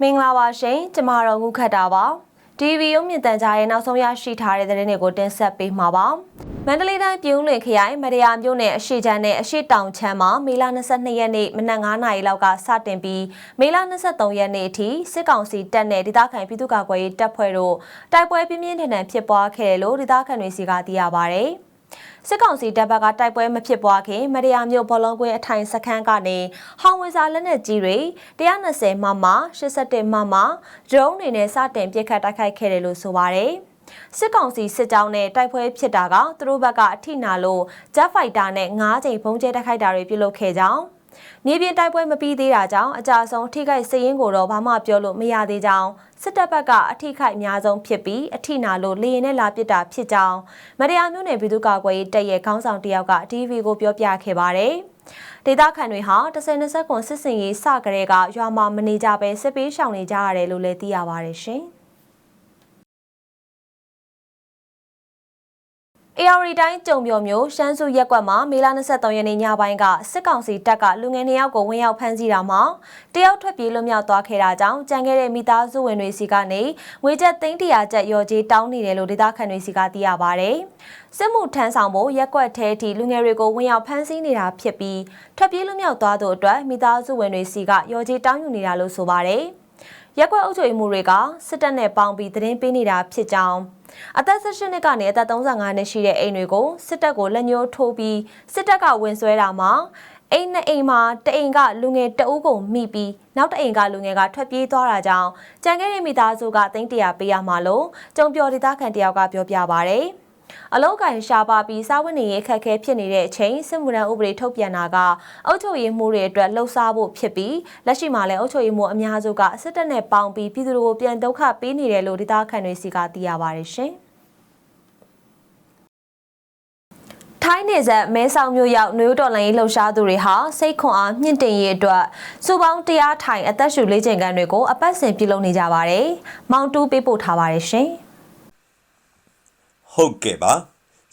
မင်္ဂလာပါရှင်ကျမတို့ငုခတ်တာပါ TV ရုပ်မြင်သံကြားရဲ့နောက်ဆုံးရရှိထားတဲ့သတင်းတွေကိုတင်ဆက်ပေးမှာပါမန္တလေးတိုင်းပြုံးလွင်ခရိုင်မရယာမြို့နယ်အရှိချမ်းနဲ့အရှိတောင်ချမ်းမှာမေလ22ရက်နေ့မနက်9:00နာရီလောက်ကစတင်ပြီးမေလ23ရက်နေ့အထိစစ်ကောင်စီတပ်နဲ့ဒေသခံပြည်သူ့ကာကွယ်ရေးတပ်ဖွဲ့တို့တိုက်ပွဲပြင်းပြင်းထန်ထန်ဖြစ်ပွားခဲ့တယ်လို့ဒေသခံတွေစီကသိရပါဗျ။ စစ်ကောင်စီတပ်ဘက်ကတိုက်ပွဲမဖြစ်ပွားခင်မရယာမြို့ဘောလုံးကွင်းအထိုင်စခန်းကနေဟောင်ဝေစာလက်နက်ကြီးတွေ120မမ81မမဒရုန်းတွေနဲ့စတင်ပစ်ခတ်တိုက်ခိုက်ခဲ့တယ်လို့ဆိုပါတယ်။စစ်ကောင်စီစစ်ကြောင်းနဲ့တိုက်ပွဲဖြစ်တာကသူတို့ဘက်ကအထိနာလို့ဂျက်ဖိုက်တာနဲ့၅ချိန်ဘုံကျဲတိုက်ခိုက်တာတွေပြုလုပ်ခဲ့ကြောင်း မြေပြင်တိုက်ပွဲမပြီးသေးတာကြောင့်အကြဆုံးထိခိုက်စည်ရင်ကိုတော့ဘာမှပြောလို့မရသေးကြောင်းစစ်တပ်ဘက်ကအထိခိုက်အများဆုံးဖြစ်ပြီးအထိနာလို့လေရင်နဲ့လာပစ်တာဖြစ်ကြောင်းမရယာမျိုးနယ်ပြည်သူ့ကာကွယ်ရေးတပ်ရဲ့ခေါင်းဆောင်တယောက်က TV ကိုပြောပြခဲ့ပါတယ်။ဒေသခံတွေဟာ10-20ခွန်စစ်စင်ရေးစကြတဲ့ကရွာမှာမနေကြပဲစစ်ပေးရှောင်နေကြရတယ်လို့လည်းသိရပါတယ်ရှင်။ AR တိုင်းကြုံပြော်မျိုးရှမ်းစုရက်ကွက်မှာမေလ23ရက်နေ့ညပိုင်းကစစ်ကောင်စီတပ်ကလူငယ်2ယောက်ကိုဝင်ရောက်ဖမ်းဆီးတာမှာတယောက်ထွက်ပြေးလွတ်မြောက်သွားခဲ့တာကြောင့်ကြံခဲ့တဲ့မိသားစုဝင်တွေစီကနေငွေကျပ်သိန်း100ကျပ်ရော်ကြီးတောင်းနေတယ်လို့ဒေသခံတွေစီကသိရပါဗျ။စစ်မှုထမ်းဆောင်ဖို့ရက်ကွက်ထဲထိလူငယ်တွေကိုဝင်ရောက်ဖမ်းဆီးနေတာဖြစ်ပြီးထွက်ပြေးလွတ်မြောက်သွားတို့အတွက်မိသားစုဝင်တွေစီကရော်ကြီးတောင်းယူနေတာလို့ဆိုပါတယ်။ ရက်ကွက်အုပ်ချုပ်မှုတွေကစစ်တပ်နဲ့ပေါင်းပြီးသတင်းပေးနေတာဖြစ်ကြောင်းအသက်18နှစ်ကနေအသက်35နှစ်ရှိတဲ့အိမ်တွေကိုစစ်တပ်ကိုလက်ညှိုးထိုးပြီးစစ်တပ်ကဝင်ဆွဲတာမှာအိမ်နဲ့အိမ်မှာတအိမ်ကလူငယ်တအုပ်ကိုမိပြီးနောက်တအိမ်ကလူငယ်ကထွက်ပြေးသွားတာကြောင့်ကြံခဲ့တဲ့မိသားစုကသိန်းတရာပေးရမှာလို့ကြုံပြော်ဒေသခံတယောက်ကပြောပြပါဗျ။ အလောက်ကန်ရှားပါပြီးစားဝတ်နေရေးခက်ခဲဖြစ်နေတဲ့အချိန်စစ်မှုထမ်းဥပဒေထုတ်ပြန်တာကအုပ်ချုပ်ရေးမှုတွေအတွက်လှုပ်ရှားဖို့ဖြစ်ပြီးလက်ရှိမှာလည်းအုပ်ချုပ်ရေးမှုအများစုကစစ်တပ်နဲ့ပေါင်းပြီးပြည်သူတွေကိုပြန်ဒုက္ခပေးနေတယ်လို့ဒေသခံတွေစီကသိရပါတယ်ရှင်။ထိုင်းနေဆက်မဲဆောက်မြို့ရောက်နယူးတော်လိုင်းလှုပ်ရှားသူတွေဟာစိတ်ခွန်အားမြင့်တင်ရေးအတွက်စုပေါင်းတရားထိုင်အသက်ရှူလေးချိန်ကန်တွေကိုအပတ်စဉ်ပြုလုပ်နေကြပါတယ်။မောင်တူးပေးပို့ထားပါတယ်ရှင်။ ဟုတ်ကဲ့ပါ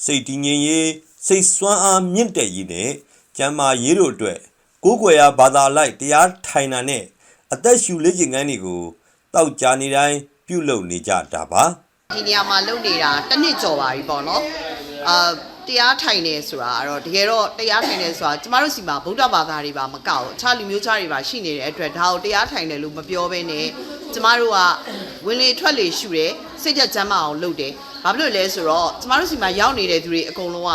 စိတ်တည်ငြိမ်ရေးစိတ်စွမ်းအားမြင့်တက်ရေးနဲ့ကျမ်းမာရေးတို့အတွက်ကိုးကွယ်ရာဘာသာလိုက်တရားထိုင်တာနဲ့အသက်ရှူလေ့ကျင့်ခန်းတွေကိုတောက်ကြနေတိုင်းပြုလုပ်နေကြတာပါဒီနေရာမှာလုပ်နေတာတစ်နှစ်ကျော်ပါပြီပေါ့နော်အာတရားထိုင်နေဆိုတာကတော့တကယ်တော့တရားထိုင်နေဆိုတာကျမတို့စီမှာဗုဒ္ဓဘာသာတွေပါမကောက်ဘူးအခြားလူမျိုးခြားတွေပါရှိနေတဲ့အတွက်ဒါကိုတရားထိုင်တယ်လို့မပြောဘဲနဲ့ကျမတို့ကဝင်လေထွက်လေရှုတယ်စိတ်သက်ကျမ်းမအောင်လုပ်တယ် ဘာဖြစ်လို့လဲဆိုတော့ကျမတို့စီမှာရောက်နေတဲ့သူတွေအကုန်လုံးက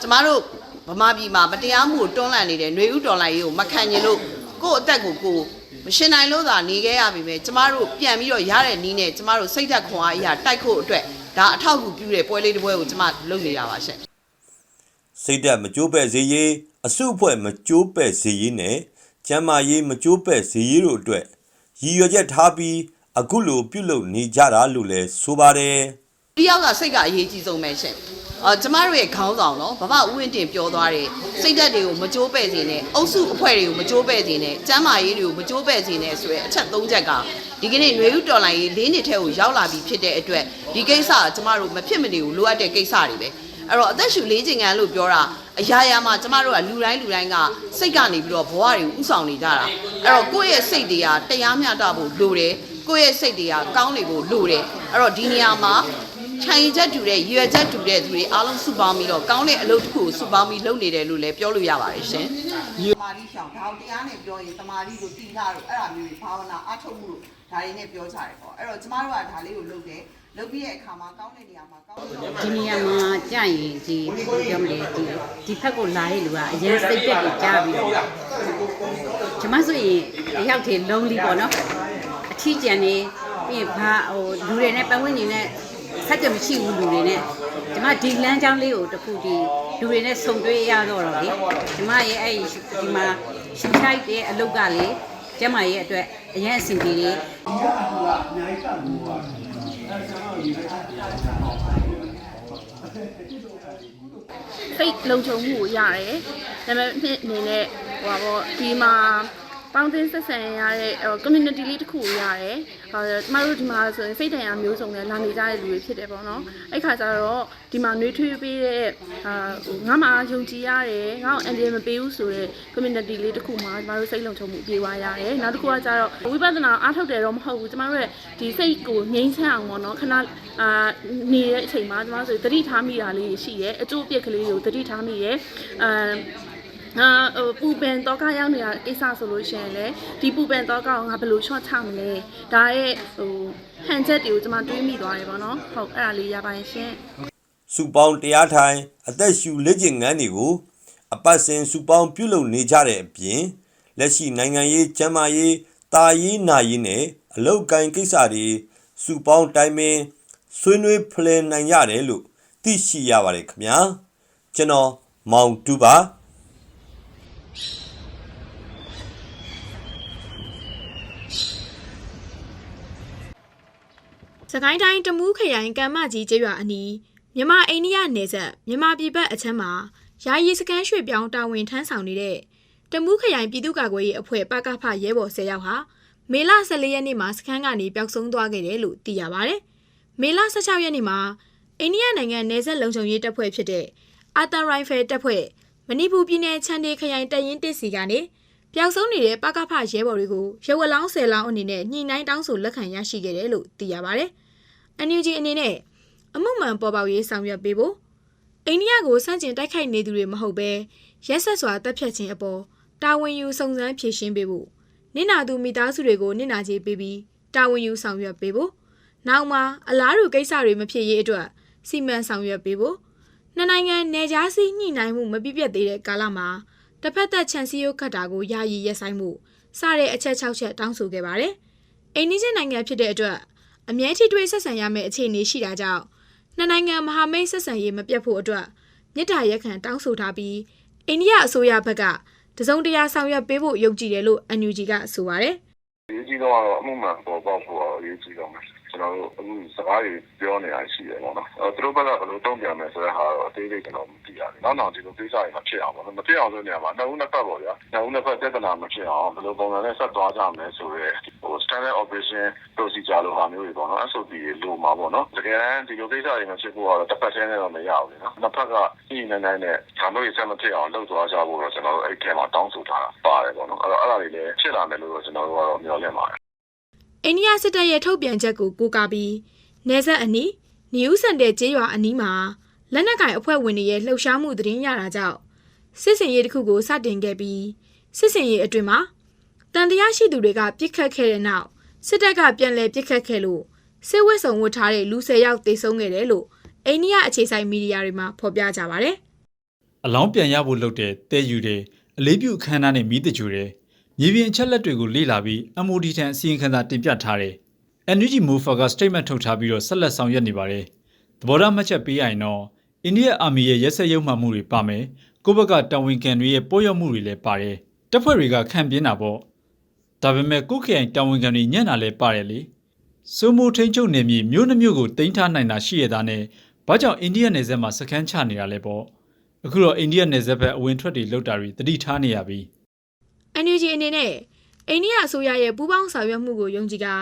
ကျမတို့ဗမာပြည်မှာမတရားမှုကိုတွန်းလှန်နေတဲ့ຫນွေဥတော်လိုင်းရေးကိုမခံကျင်လို့ကိုယ့်အသက်ကိုကိုယ်မရှင်နိုင်လို့သာနေခဲ့ရပြီပဲကျမတို့ပြန်ပြီးတော့ရတဲ့နီးနဲ့ကျမတို့စိတ်သက်ခွန်အားအရာတိုက်ဖို့အတွက်ဒါအထောက်အကူပြုတဲ့ပွဲလေးတစ်ပွဲကိုကျမလုပ်နေတာပါရှင့်စိတ်သက်မကြိုးပဲ့စေရေးအစုအဖွဲ့မကြိုးပဲ့စေရေးနဲ့ကျမ်းမာရေးမကြိုးပဲ့စေရေးတို့အတွက်ရည်ရွယ်ချက်ထားပြီးအခုလိုပြုလုပ်နေကြတာလို့လည်းဆိုပါတယ် ဒီယောက်ကစိတ်ကအရေးကြီးဆုံးပဲရှင့်အော်ကျမတို့ရဲ့ခေါင်းဆောင်နော်ဘဘဦးဝင်းတင်ပြောသွားတယ်စိတ်ဓာတ်တွေကိုမကြိုးပဲ့စေနဲ့အုပ်စုအဖွဲ့တွေကိုမကြိုးပဲ့စေနဲ့ကျမ်းမာရေးတွေကိုမကြိုးပဲ့စေနဲ့ဆိုရဲအချက်၃ချက်ကဒီကနေ့ຫນွေဥတော်လိုင်းရေး၄နှစ်ထဲကိုရောက်လာပြီဖြစ်တဲ့အတွက်ဒီကိစ္စကကျမတို့မဖြစ်မနေကိုလိုအပ်တဲ့ကိစ္စတွေပဲအဲ့တော့အသက်ရှူလေးချိန်ကန်လို့ပြောတာအရာရာမှာကျမတို့ကလူတိုင်းလူတိုင်းကစိတ်ကနေပြီးတော့ဘဝတွေကိုဥဆောင်နေကြတာအဲ့တော့ကိုယ့်ရဲ့စိတ်တွေကတရားမျှတဖို့လိုတယ်ကိုယ့်ရဲ့စိတ်တွေကကောင်းနေဖို့လိုတယ်အဲ့တော့ဒီနေရာမှာ ခြံရည်ချက်တူတဲ့ရွယ်ချက်တူတဲ့သူတွေအားလုံးစုပေါင်းပြီးတော့ကောင်းတဲ့အလုပ်တစ်ခုကိုစုပေါင်းပြီးလုပ်နေတယ်လို့လည်းပြောလို့ရပါတယ်ရှင်။တမာရီရှောင်းဒါကိုတရားနဲ့ပြောရင်တမာရီကိုတည်ထားလို့အဲ့ဒါမျိုးတွေဘာဝနာအထုတ်မှုလို့ဒါတွေနဲ့ပြောကြတယ်ပေါ့။အဲ့တော့ကျမတို့ကဒါလေးကိုလုပ်တယ်။လုပ်ပြီးတဲ့အခါမှာကောင်းတဲ့နေရာမှာကောင်းတဲ့ဒီနေရာမှာကြာရင်ဒီဘယ်လိုပြောမလဲဒီဒီဖက်ကိုလာတဲ့လူကအရင်စိတ်ပြက်ကိုကြားပြီးတော့ကျမဆိုရင်အရောက်သေးလုံးလီပေါ့နော်အထီးကျန်နေပြီးရင်ဘာဟိုလူတွေနဲ့ပတ်ဝန်းကျင်နဲ့ ဆက်ကြမရှိဘူးလူတွေနဲ့ကျမဒီလမ်းကြောင်းလေးကိုတခုဒီလူတွေနဲ့ဆုံတွေ့ရတော့တော့လေကျမရဲ့အဲ့ဒီမှာရှူချိုက်တဲ့အလုပ်ကလေကျမရဲ့အတွက်အရင်အဆင်ပြေတယ်ဖိတ်လုံခြုံမှုကိုရတယ်ဒါပေမဲ့နှစ်အနေနဲ့ဟိုပါပေါ့ဒီမှာ ပေါင်းသင်းဆက်ဆံရတဲ့ဟို community လေးတစ်ခုကိုရတယ်ဟိုကျမတို့ဒီမှာဆိုရင်စိတ်တရားမျိုးစုံနဲ့လာနေကြတဲ့လူတွေဖြစ်တယ်ပေါ့နော်အဲ့ခါကျတော့ဒီမှာနှွေးထွေးပေးတဲ့အာဟိုငါမှယုံကြည်ရတယ်ငါ့ကိုအန်ဒီမပေးဘူးဆိုတဲ့ community လေးတစ်ခုမှာကျမတို့စိတ်လုံခြုံမှုပြေဝရတယ်နောက်တစ်ခုကကျတော့ဝိပဿနာအားထုတ်တယ်တော့မဟုတ်ဘူးကျမတို့ရဲ့ဒီစိတ်ကိုငြိမ်းချမ်းအောင်ပေါ့နော်ခဏအာနေတဲ့အချိန်မှာကျမတို့ဆိုသတိထားမိတာလေးတွေရှိတယ်အကျိုးအပြစ်ကလေးတွေကိုသတိထားမိတယ်အာ ငါဟိုပူပန်တော့ကရောက်နေတာကိစ္စဆိုလို့ရှိရင်လေဒီပူပန်တော့ကကိုငါဘယ်လိုချော့ချမလဲဒါရဲ့ဟိုဟန်ချက်တွေကိုကျွန်မတွေးမိသွားတယ်ပေါ့နော်ဟုတ်အဲ့ဒါလေးရပါရင်ရှင်စုပေါင်းတရားထိုင်အသက်ရှူလက်ကျင်ငန်းတွေကိုအပတ်စဉ်စုပေါင်းပြုလုပ်နေကြတဲ့အပြင်လက်ရှိနိုင်ငံရေးကျန်းမာရေးတာရေးနာရေးနဲ့အလောက်ကိုင်းကိစ္စတွေစုပေါင်းတိုင်းပင်ဆွေးနွေးဖလှယ်နိုင်ရတယ်လို့သိရှိရပါတယ်ခင်ဗျာကျွန်တော်မောင်တူပါ စကိုင်းတိုင်းတမူးခရိုင်ကမ်းမကြီးကျေးရွာအနီးမြမအိန္ဒိယနယ်စပ်မြမပြည်ဘက်အချမ်းမှာယာယီစကန်ရွှေ့ပြောင်းတာဝန်ထမ်းဆောင်နေတဲ့တမူးခရိုင်ပြည်သူ့ကာကွယ်ရေးအဖွဲ့ပကဖရဲဘော်10ယောက်ဟာမေလ14ရက်နေ့မှာစခန်းကနေပျောက်ဆုံးသွားခဲ့တယ်လို့သိရပါဗျ။မေလ16ရက်နေ့မှာအိန္ဒိယနိုင်ငံနယ်စပ်လုံခြုံရေးတပ်ဖွဲ့ဖြစ်တဲ့အာတာရိုင်ဖယ်တပ်ဖွဲ့မဏိပူပြည်နယ်ချန်ဒေခရိုင်တပ်ရင်းတစ်စီကနေပျောက်ဆုံးနေတဲ့ပကဖရဲဘော်တွေကိုရုပ်ဝလောင်း10လောင်းအနေနဲ့ညှိနှိုင်းတောင်းဆိုလက်ခံရရှိခဲ့တယ်လို့သိရပါဗျ။ NUG အနေနဲ့အမှုမှန်ပေါ်ပေါက်ရေးဆောင်ရွက်ပေးဖို့အိန္ဒိယကိုစန့်ကျင်တိုက်ခိုက်နေသူတွေမဟုတ်ဘဲရက်ဆက်စွာတပ်ဖြတ်ခြင်းအပေါ်တာဝန်ယူစုံစမ်းဖြေရှင်းပေးဖို့နင့်နာသူမိသားစုတွေကိုနင့်နာကြေးပေးပြီးတာဝန်ယူဆောင်ရွက်ပေးဖို့နောက်မှာအလားတူကိစ္စတွေမဖြစ်ရေးအတွက်စီမံဆောင်ရွက်ပေးဖို့နှစ်နိုင်ငံနယ်ခြားစီညှိနှိုင်းမှုမပြည့်ပြတ်သေးတဲ့ကာလမှာတစ်ဖက်သက်ခြံစည်းရုံးခတ်တာကိုယာယီရပ်ဆိုင်းမှုစတဲ့အချက်၆ချက်တောင်းဆိုခဲ့ပါတယ်။အိန္ဒိယနိုင်ငံဖြစ်တဲ့အတွက် အမြဲထိတွေ့ဆက်ဆံရမယ့်အခြေအနေရှိတာကြောင့်နှစ်နိုင်ငံမဟာမိတ်ဆက်ဆံရေးမပြတ်ဖို့အတွက်မြစ်တာရက်ခံတောင်းဆိုထားပြီးအိန္ဒိယအစိုးရဘက်ကတစုံတရာဆောင်ရွက်ပေးဖို့ယုံကြည်တယ်လို့ NUG ကဆိုပါတယ်အရေးကြီးတော့ကတော့အမှုမှန်ပေါ်ပေါက်ဖို့တော့အရေးကြီးတော့မယ် ကျွန်တော်တို့အခုစကားတွေပြောနေတာရှိတယ်ပေါ့နော်အဲသူတို့ဘက်ကဘယ်လိုတုံ့ပြန်မယ်ဆိုတဲ့ဟာတော့အသေးစိတ်ကျွန်တော်မသိရဘူးနောက်နောက်ဒီလိုကိစ္စတွေမဖြစ်အောင်ပေါ့နော်မဖြစ်အောင်ဆိုနေရာမှာနှစ်ဦးနှစ်ဖက်ပေါ့ဗျာနှစ်ဦးနှစ်ဖက်ပြဿနာမဖြစ်အောင်ဘယ်လိုပုံစံနဲ့ဆက်သွားကြမလဲဆိုတော့ဟို standard operation procedure လိုဟာမျိုးတွေပေါ့နော် SOP တွေလိုမှာပေါ့နော်တကယ်တမ်းဒီလိုကိစ္စတွေမဖြစ်ဖို့ကတော့တစ်ဖက်ချင်းနဲ့တော့မရဘူးလေနော်နှစ်ဖက်ကညှိနှိုင်းနှိုင်းနဲ့ဒါမျိုးတွေဆက်မဖြစ်အောင်လုပ်သွားကြဖို့တော့ကျွန်တော်တို့အဲ့ဒီထဲမှာတောင်းဆိုထားတာပါတယ်ပေါ့နော်အဲ့တော့အဲ့ဒါတွေလည်းဖြစ်လာမယ်လို့တော့ကျွန်တော်တို့ကတော့မျှော်လင့်ပါတယ်။ အိန္ဒိယစစ်တပ်ရဲ့ထုတ်ပြန်ချက်ကိုကိုးကားပြီးနေဆက်အနီးနယူးစန်တဲ့ကျေးရွာအနီးမှာလက်နက်ကင်အဖွဲ့ဝင်တွေရဲ့လှုပ်ရှားမှုသတင်းရတာကြောင့်စစ်စင်ရေးတစ်ခုကိုစတင်ခဲ့ပြီးစစ်စင်ရေးအတွင်းမှာတန်တရားရှိသူတွေကပြစ်ခတ်ခဲ့တဲ့နောက်စစ်တပ်ကပြန်လည်ပြစ်ခတ်ခဲ့လို့စစ်ဝတ်စုံဝတ်ထားတဲ့လူ၁၀ယောက်သေဆုံးခဲ့တယ်လို့အိန္ဒိယအခြေစိုက်မီဒီယာတွေမှာဖော်ပြကြပါတယ်။အလောင်းပြန်ရဖို့လုပ်တဲ့တဲယူတဲ့အလေးပြုအခမ်းအနားနဲ့မိတကြိုတဲ့ မြေပြင်အချက်လက်တွေကိုလေ့လာပြီး MOD ထံအစီရင်ခံစာတင်ပြထားတယ်။ NUG Mofa က statement ထုတ်ထားပြီးတော့ဆက်လက်ဆောင်ရွက်နေပါတယ်။သဘောထားမှတ်ချက်ပေးရရင်တော့အိန္ဒိယအာမီရဲ့ရက်စက်ရုံမှမှုတွေပါမယ်။ကိုယ့်ဘက်ကတာဝန်ခံတွေရဲ့ပို့ရောက်မှုတွေလည်းပါတယ်။တပ်ဖွဲ့တွေကခံပြင်းတာပေါ့။ဒါပေမဲ့ကိုယ့်ခရိုင်တာဝန်ခံတွေညံ့တာလည်းပါတယ်လေ။စိုးမိုးထိန်ချုပ်နေမြေမြို့နှမျိုးကိုတင်ထားနိုင်တာရှိရတာနဲ့ဘာကြောင့်အိန္ဒိယနယ်စပ်မှာစခန်းချနေတာလဲပေါ့။အခုတော့အိန္ဒိယနယ်စပ်ဘက်အဝင်ထွက်တွေလောက်တာတွေတတိထားနေရပြီ NUG အနေနဲ့အိန္ဒိယအစိုးရရဲ့ပူးပေါင်းဆောင်ရွက်မှုကိုယုံကြည်ကာ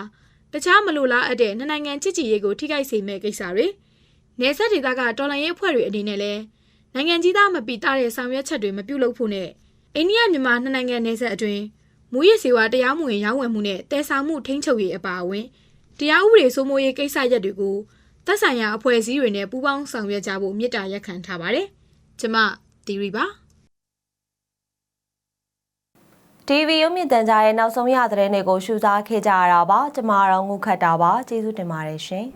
တခြားမလိုလားအပ်တဲ့နှစ်နိုင်ငံချစ်ကြည်ရေးကိုထိခိုက်စေမဲ့ကိစ္စတွေနေဆက်ဒေသကတော်လှန်ရေးအဖွဲ့တွေအနေနဲ့လည်းနိုင်ငံကြီးသားမပီတာတဲ့ဆောင်ရွက်ချက်တွေမပြုလုပ်ဖို့နဲ့အိန္ဒိယမြန်မာနှစ်နိုင်ငံနယ်စပ်အတွင်းမူရစ်စေဝါတရားမဝင်ရောင်းဝယ်မှုနဲ့တည်ဆောင်မှုထိန်းချုပ်ရေးအပါအဝင်တရားဥပဒေစိုးမိုးရေးကိစ္စရပ်တွေကိုသက်ဆိုင်ရာအဖွဲ့အစည်းတွေနဲ့ပူးပေါင်းဆောင်ရွက်ကြဖို့မြစ်တာရက်ခံထားပါတယ်။ကျမတီရီပါ TV ရုပ်မြင့်တန်ကြားရဲ့နောက်ဆုံးရသတင်းတွေကိုရှုစားခဲ့ကြရတာပါကျမတော့ငုခတ်တာပါကျေးဇူးတင်ပါတယ်ရှင်